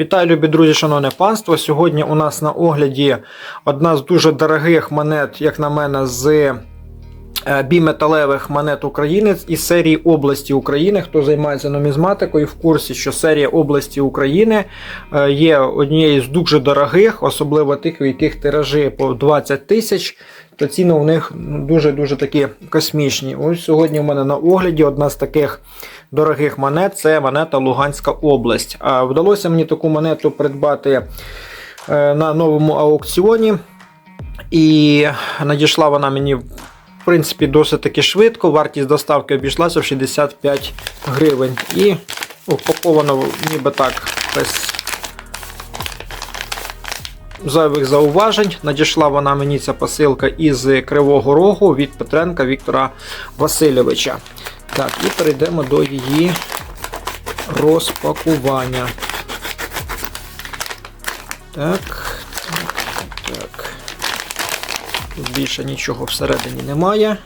Вітаю, любі друзі, шановне панство. Сьогодні у нас на огляді одна з дуже дорогих монет, як на мене, з біметалевих монет України із серії області України. Хто займається нумізматикою, в курсі, що серія області України е, є однією з дуже дорогих, особливо тих, у яких тиражі по 20 тисяч. То ціни у них ну, дуже-дуже такі космічні. Ось сьогодні у мене на огляді одна з таких дорогих монет це монета Луганська область. А вдалося мені таку монету придбати е, на новому аукціоні. І надійшла вона мені, в принципі, досить таки швидко. Вартість доставки обійшлася в 65 гривень. І упаковано ніби так без зайвих зауважень. Надійшла вона мені ця посилка із Кривого Рогу від Петренка Віктора Васильовича. Так, і перейдемо до її розпакування. Так, так. Тут більше нічого всередині немає.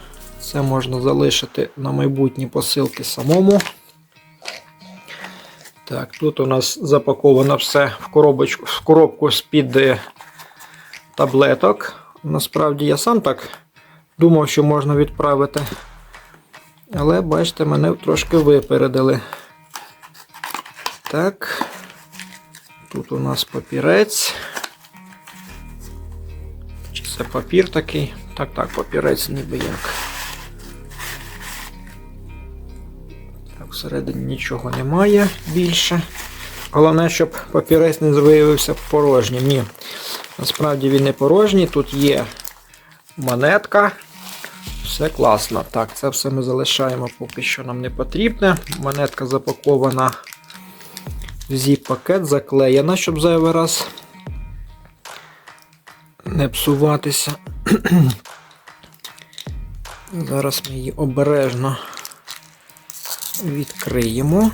Це можна залишити на майбутні посилки самому. Так, тут у нас запаковано все в коробочку, в коробку з-під е, таблеток. Насправді я сам так думав, що можна відправити. Але бачите, мене трошки випередили. Так. Тут у нас папірець. Це папір такий? Так, так, папірець ніби як. Так, всередині нічого немає більше. Головне, щоб папірець не виявився порожнім. Ні. Насправді він не порожній. Тут є монетка. Все класно. Так, це все ми залишаємо поки що нам не потрібне. Монетка запакована в зіп-пакет, заклеєна, щоб зайвий раз не псуватися. Зараз ми її обережно відкриємо.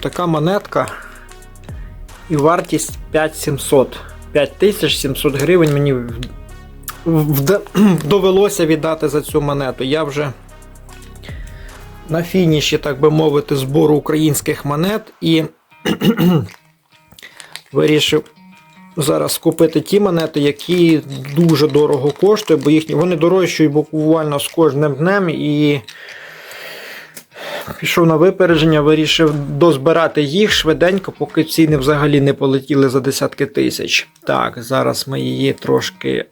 Така монетка і вартість 5700. 5700 гривень мені довелося віддати за цю монету. Я вже на фініші, так би мовити, збору українських монет і вирішив зараз купити ті монети, які дуже дорого коштують, бо їхні вони дорожчають буквально з кожним днем і. Пішов на випередження, вирішив дозбирати їх швиденько, поки ціни взагалі не полетіли за десятки тисяч. Так, зараз ми її трошки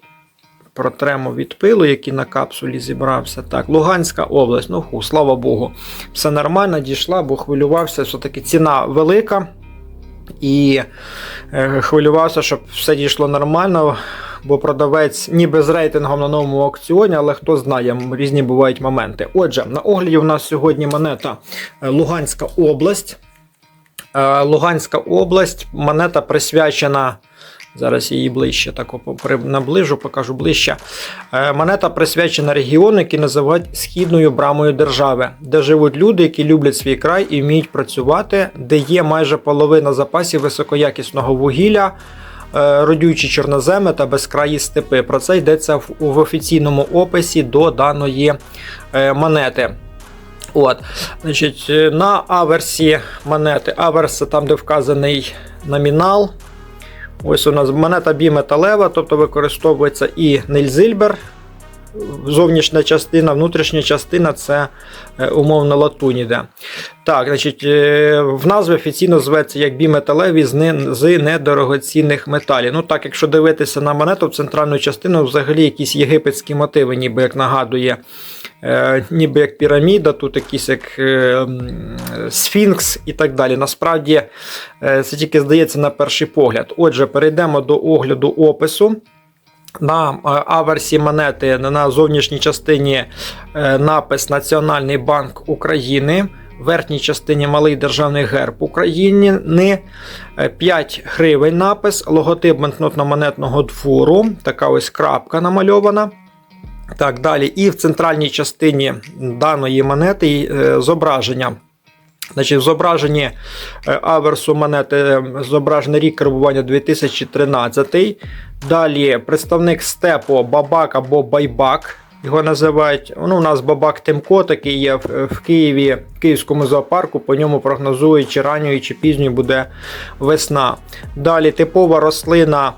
протремо від пилу, який на капсулі зібрався. Так, Луганська область, ну ху, слава Богу, все нормально дійшла, бо хвилювався, все-таки ціна велика. І е, хвилювався, щоб все дійшло нормально, бо продавець ніби з рейтингом на новому аукціоні, але хто знає, різні бувають моменти. Отже, на огляді у нас сьогодні монета е, Луганська область. Е, Луганська область, монета присвячена. Зараз її ближче так наближу, покажу ближче. Е, Монета присвячена регіону, який називають східною брамою держави, де живуть люди, які люблять свій край і вміють працювати, де є майже половина запасів високоякісного вугілля, е, родючі чорноземи та безкраї степи. Про це йдеться в, офіційному описі до даної е, монети. От, значить, на аверсі монети. Аверс це там, де вказаний номінал. Ось у нас монета біметалева, тобто використовується і нельзильбер. Зовнішня частина, внутрішня частина це е, умовно латунь іде. Так, значить, е, в назві офіційно зветься як біметалеві з, недорогоцінних металів. Ну так, якщо дивитися на монету в центральну частину, взагалі якісь єгипетські мотиви, ніби як нагадує, е, ніби як піраміда, тут якийсь як сфінкс і так далі. Насправді це тільки здається на перший погляд. Отже, перейдемо до огляду опису. На е, аверсі монети на зовнішній частині е, напис Національний банк України. В верхній частині малий державний герб України, 5 гривень напис, логотип банкнотно-монетного двору, така ось крапка намальована. Так, далі. І в центральній частині даної монети е, зображення. Значить, в зображенні е, аверсу монети е, зображений рік карбування 2013. Далі представник степу Бабак або Байбак. Його називають. Ну, у нас бабак Тимко такий є в, Києві, в Київському зоопарку. По ньому прогнозують, чи ранньою, чи пізньою буде весна. Далі типова рослина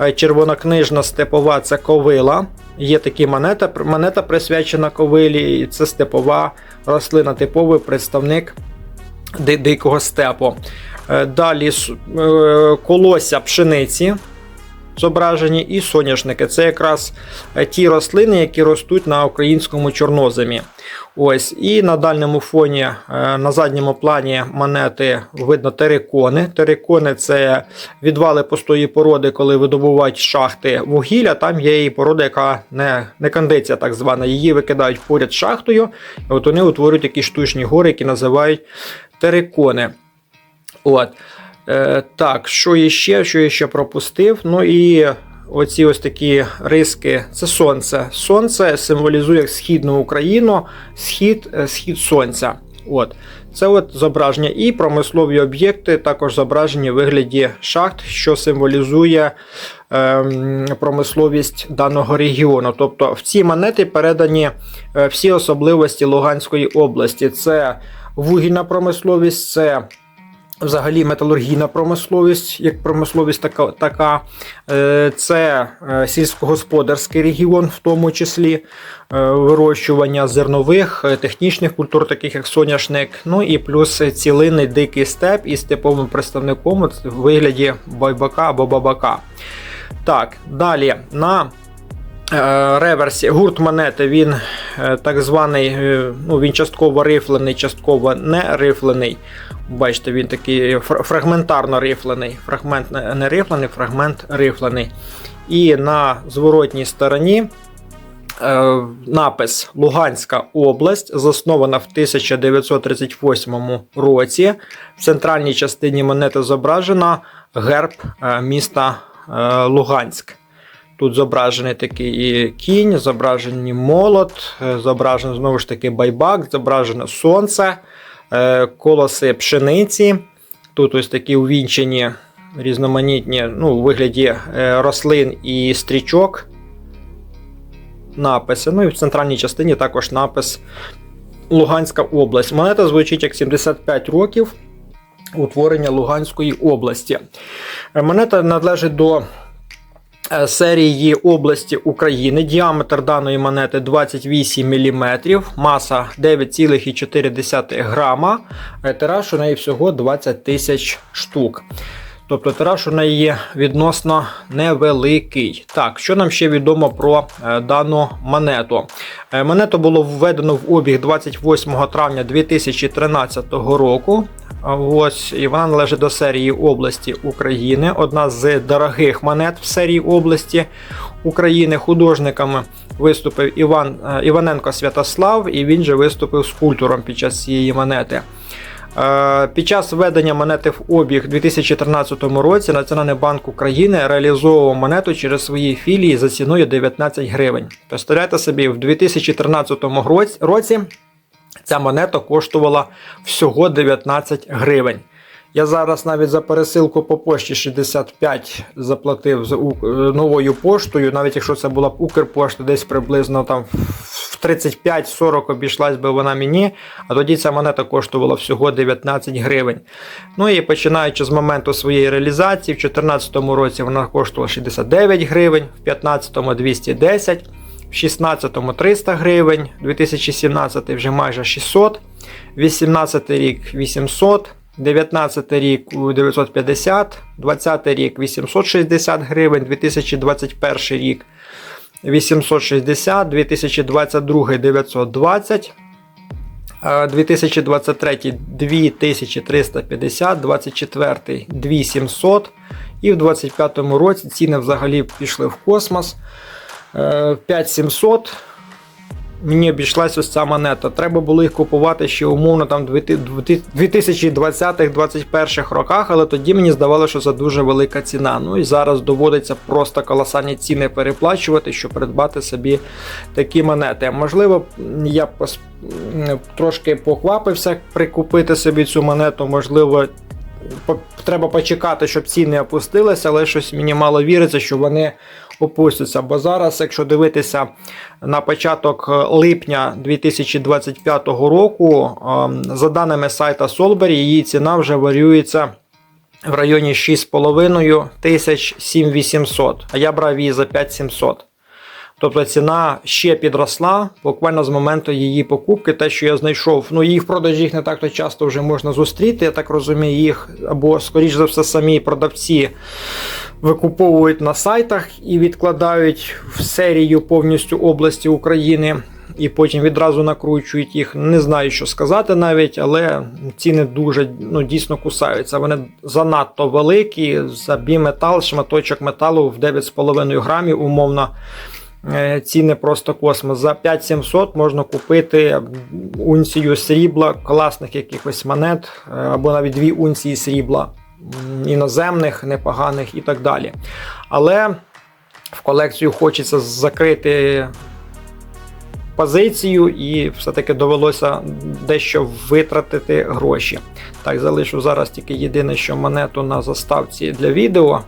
е, червонокнижна степова це ковила. Є такі монета, монета присвячена ковилі, і це степова рослина, типовий представник дикого степу. Е, Далі е, колося пшениці зображені і соняшники. Це якраз е, ті рослини, які ростуть на українському чорноземі. Ось, і на дальньому фоні, е, на задньому плані монети видно терикони. Терикони це відвали пустої породи, коли видобувають шахти вугілля. Там є і порода, яка не, не кондиція, так звана. Її викидають поряд з шахтою, і от вони утворюють такі штучні гори, які називають терикони. От. Е, так, що іще, що я ще пропустив? Ну і оці ось такі риски це сонце. Сонце символізує східну Україну, схід, е, схід сонця. От. Це от зображення і промислові об'єкти, також зображені в вигляді шахт, що символізує ем, промисловість даного регіону. Тобто в ці монети передані е, всі особливості Луганської області. Це вугільна промисловість, це Взагалі металургійна промисловість, як промисловість така, така е, це е, сільськогосподарський регіон, в тому числі е, вирощування зернових, технічних культур, таких як соняшник, ну і плюс цілинний дикий степ із типовим представником в вигляді байбака або бабака. Так, далі на реверсі гурт монети він е, так званий, е, ну він частково рифлений, частково не рифлений. Бачите, він такий фрагментарно рифлений. Фрагмент не рифлений, фрагмент рифлений. І на зворотній стороні е, напис Луганська область, заснована в 1938 році. В центральній частині монети зображена герб е, міста е, Луганськ. Тут зображений такий кінь, зображений молот, е, зображений знову ж таки байбак, зображено сонце, е, колоси пшениці. Тут ось такі увінчені різноманітні ну, у вигляді е, рослин і стрічок. Написи. Ну і в центральній частині також напис Луганська область. Монета звучить як 75 років утворення Луганської області. Монета належить до серії області України. Діаметр даної монети 28 мм, маса 9,4 грама. Е, Тираж у неї всього 20 тисяч штук. Тобто тираж у неї є відносно невеликий. Так, що нам ще відомо про е, дану монету? Е, монету було введено в обіг 28 травня 2013 року. Ось і вона належить до серії області України. Одна з дорогих монет в серії області України. Художниками виступив Іван е, Іваненко Святослав, і він же виступив скульптором під час цієї монети. Е, Під час введення монети в обіг у 2013 році Національний банк України реалізовував монету через свої філії за ціною 19 гривень. Представляєте собі, в 2013 році- році ця монета коштувала всього 19 гривень. Я зараз навіть за пересилку по пошті 65 заплатив з новою поштою, навіть якщо це була Укрпошта, десь приблизно там в 35-40 обійшлась би вона мені, а тоді ця монета коштувала всього 19 гривень. Ну і починаючи з моменту своєї реалізації, в 2014 році вона коштувала 69 гривень, в 2015 210, в 2016 300 гривень, 2017 вже майже 600, 2018 рік 800. 19 рік 950, 20 рік 860 гривень, 2021 рік 860, 2022 920, е, 2023 2350, 24 2700 і в 2025 році ціни взагалі пішли в космос. Е, 5700 мені обійшлась ось ця монета. Треба було їх купувати ще умовно там 2020-2021 роках, але тоді мені здавалося, що це дуже велика ціна. Ну і зараз доводиться просто колосальні ціни переплачувати, щоб придбати собі такі монети. Можливо, я трошки поквапився прикупити собі цю монету, можливо. Треба почекати, щоб ціни опустилися, але щось мені мало віриться, що вони опустяться. Бо зараз, якщо дивитися на початок липня 2025 року, ем, за даними сайта Solberry, її ціна вже варюється в районі 6,5 тисяч 7800, а я брав її за 5700. Тобто ціна ще підросла буквально з моменту її покупки. Те, що я знайшов, ну її в продажі їх не так то часто вже можна зустріти. Я так розумію, їх або, скоріш за все, самі продавці викуповують на сайтах і відкладають в серію повністю області України. І потім відразу накручують їх. Не знаю, що сказати навіть, але ціни дуже ну, дійсно кусаються. Вони занадто великі. За біметал, шматочок металу в 9,5 грамів, умовно. Е, Ціни просто космос. За 5700 можна купити унцію срібла, класних якихось монет, е, або навіть дві унції срібла іноземних, непоганих і так далі. Але в колекцію хочеться закрити позицію, і все-таки довелося дещо витратити гроші. Так, залишу зараз тільки єдине, що монету на заставці для відео.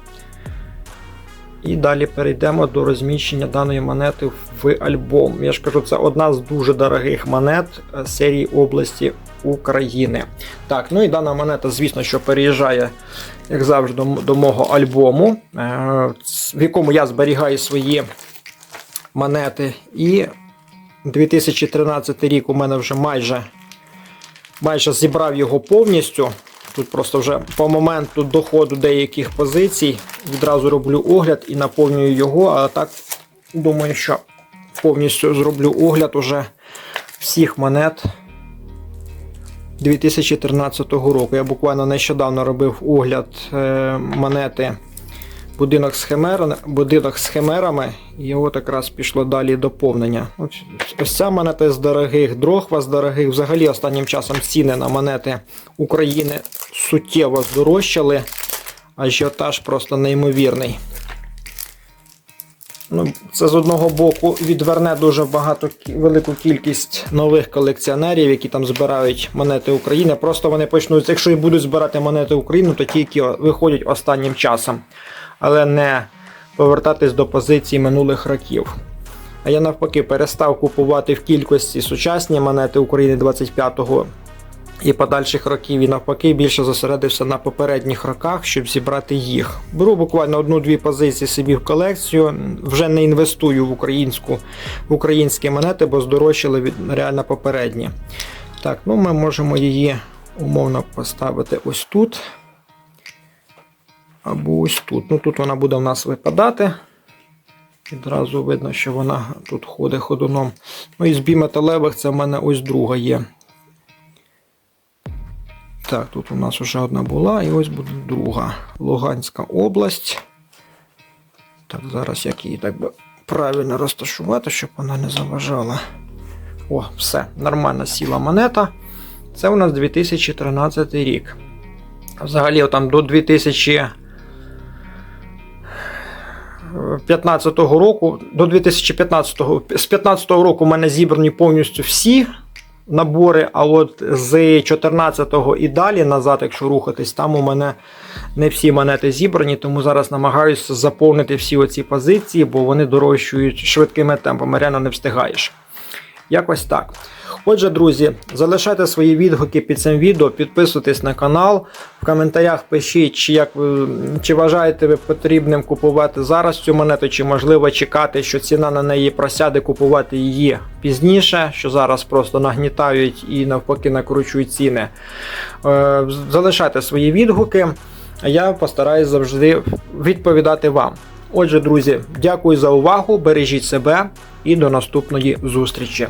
І далі перейдемо до розміщення даної монети в альбом. Я ж кажу, це одна з дуже дорогих монет е, серії області України. Так, ну і дана монета, звісно, що переїжджає, як завжди, до, мого альбому, е, в якому я зберігаю свої монети. І 2013 рік у мене вже майже, майже зібрав його повністю. Тут просто вже по моменту доходу деяких позицій відразу роблю огляд і наповнюю його. А так, думаю, що повністю зроблю огляд уже всіх монет 2013 року. Я буквально нещодавно робив огляд е, монети будинок з, химер, будинок з химерами, і його якраз пішло далі доповнення. Ось, ось ця монета з дорогих, дрохва з дорогих. Взагалі останнім часом ціни на монети України суттєво здорожчали. Ажіотаж просто неймовірний. Ну, Це з одного боку відверне дуже багато велику кількість нових колекціонерів, які там збирають монети України. Просто вони почнуть, якщо і будуть збирати монети України, то ті, які виходять останнім часом, але не повертатись до позицій минулих років. А я навпаки перестав купувати в кількості сучасні монети України 25-го і подальших років, і навпаки більше зосередився на попередніх роках, щоб зібрати їх. Беру буквально одну-дві позиції собі в колекцію. Вже не інвестую в українську в українські монети, бо здорожчали від реально попередні. Так, ну ми можемо її умовно поставити ось тут. Або ось тут. Ну тут вона буде в нас випадати. Відразу видно, що вона тут ходить ходуном. Ну і з біметалевих це в мене ось друга є. Так, тут у нас вже одна була, і ось буде друга. Луганська область. Так, зараз як її так би правильно розташувати, щоб вона не заважала. О, все, нормально сіла монета. Це у нас 2013 рік. Взагалі, там до 2015 року, до 2015 з 15 року в мене зібрані повністю всі набори, а от з 14-го і далі назад, якщо рухатись, там у мене не всі монети зібрані, тому зараз намагаюся заповнити всі оці позиції, бо вони дорожчують швидкими темпами, реально не встигаєш. Якось так. Отже, друзі, залишайте свої відгуки під цим відео, підписуйтесь на канал. В коментарях пишіть, чи як чи вважаєте ви потрібним купувати зараз цю монету, чи можливо чекати, що ціна на неї просяде купувати її пізніше, що зараз просто нагнітають і навпаки накручують ціни. Е, Залишайте свої відгуки, я постараюсь завжди відповідати вам. Отже, друзі, дякую за увагу, бережіть себе і до наступної зустрічі.